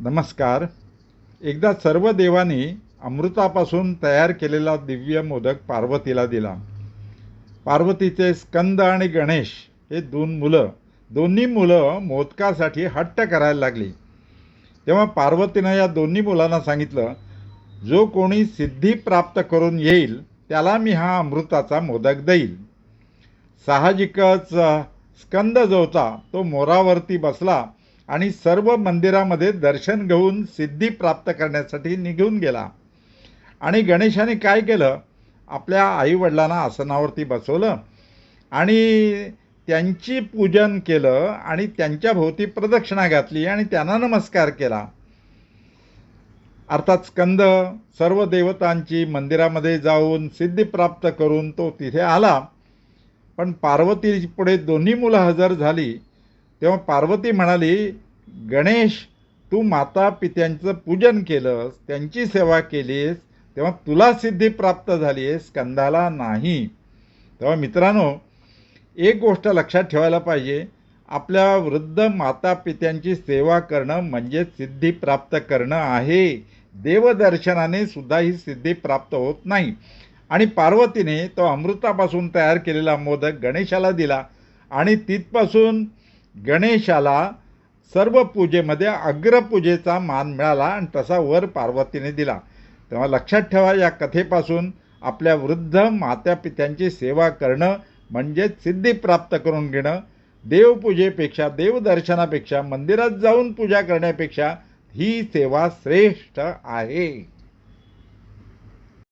नमस्कार. एकदा सर्व देवांनी अमृतापासून तयार केलेला दिव्य मोदक पार्वतीला दिला. पार्वतीचे स्कंद आणि गणेश हे दोन मुलं दोन्ही मुलं मोदकासाठी हट्ट करायला लागली. तेव्हा पार्वतीनं या दोन्ही मुलांना सांगितलं जो कोणी सिद्धी प्राप्त करून येईल त्याला मी हा अमृताचा मोदक देईल. साहजिकच स्कंद जो होता तो मोरावरती बसला आणि सर्व मंदिरामध्ये दर्शन घेऊन सिद्धी प्राप्त करण्यासाठी निघून गेला. आणि गणेशाने काय केलं? आपल्या आईवडिलांना आसनावरती बसवलं आणि त्यांची पूजन केलं आणि त्यांच्या भोवती प्रदक्षिणा घातली आणि त्यांना नमस्कार केला. अर्थात स्कंद सर्व देवतांची मंदिरामध्ये जाऊन सिद्धी प्राप्त करून तो तिथे आला. पण पार्वती पुढे दोन्ही मुलं हजर झाली. तेव्हा पार्वती म्हणाली गणेश तू माता पित्यांचं पूजन केलंस त्यांची सेवा केलीस तेव्हा तुला सिद्धी प्राप्त झाली आहे स्कंदाला नाही. तेव्हा मित्रांनो एक गोष्ट लक्षात ठेवायला पाहिजे आपल्या वृद्ध माता पित्यांची सेवा करणं म्हणजे सिद्धी प्राप्त करणं आहे. देवदर्शनाने सुद्धा ही सिद्धी प्राप्त होत नाही. आणि पार्वतीने तो अमृतापासून तयार केलेला मोदक गणेशाला दिला आणि तिथपासून गणेशाला सर्व पूजेमध्ये अग्रपूजेचा मान मिळाला आणि तसा वर पार्वतीने दिला. तेव्हा लक्षात ठेवा या कथेपासून आपल्या वृद्ध मात्या पित्यांची सेवा करणं म्हणजे सिद्धी प्राप्त करून घेणं देवपूजेपेक्षा देवदर्शनापेक्षा मंदिरात जाऊन पूजा करण्यापेक्षा ही सेवा श्रेष्ठ आहे.